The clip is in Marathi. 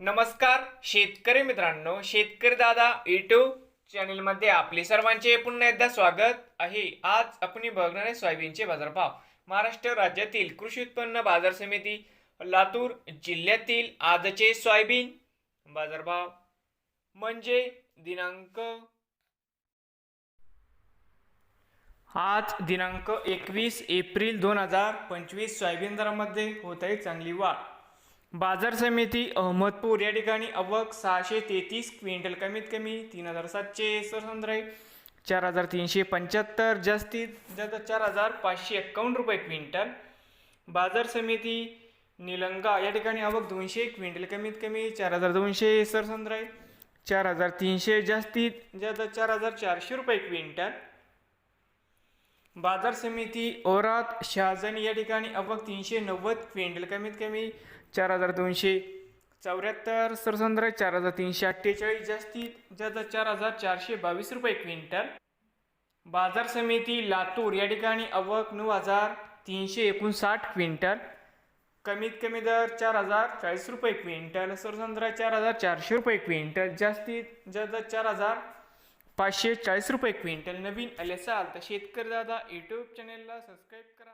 नमस्कार शेतकरी मित्रांनो शेतकरी दादा यूट्यूब चॅनलमध्ये आपले सर्वांचे पुन्हा एकदा स्वागत आहे. आज आपण बघणार आहे सोयाबीनचे बाजारभाव. महाराष्ट्र राज्यातील कृषी उत्पन्न बाजार समिती लातूर जिल्ह्यातील आजचे सोयाबीन बाजारभाव म्हणजे दिनांक आज दिनांक एकवीस एप्रिल दोन हजार पंचवीस सोयाबीन दरामध्ये होत आहे चांगली वाढ. बाजार समिती अहमदपूर. या ठिकाणी अवक सहाशे तेहतीस क्विंटल कमीत कमी तीन हजार सातशे सरसंद्राई चार हजार तीनशे पंच्याहत्तर जास्तीत जास्त चार हजार पाचशे एक्कावन्न रुपये क्विंटल. बाजार समिती निलंगा. या ठिकाणी आवक दोनशे क्विंटल कमीत कमी चार हजार दोनशे सरसंद्राई चार हजार तीनशे जास्तीत जास्त चार हजार चारशे रुपये क्विंटल. बाजार समिती ओरात शहाजनी या ठिकाणी अवक तीनशे नव्वद क्विंटल कमीत कमी चार हजार दोनशे चौऱ्याहत्तर सरसंद्र चार हजार तीनशे अठ्ठेचाळीस जास्तीत जास्त चार हजार चारशे बावीस रुपये क्विंटल. बाजार समिती लातूर या ठिकाणी अवक नऊ हजार तीनशे एकोणसाठ क्विंटल. कमीत कमी दर चार हजार चाळीस रुपये क्विंटल सरसंद्र चार हजार चारशे रुपये क्विंटल जास्तीत जास्त चार हजार पाचशे चाळीस रुपये क्विंटल. नवीन आले असाल तर शेतकरी दादा यूट्यूब चॅनेलला सबस्क्राईब करा.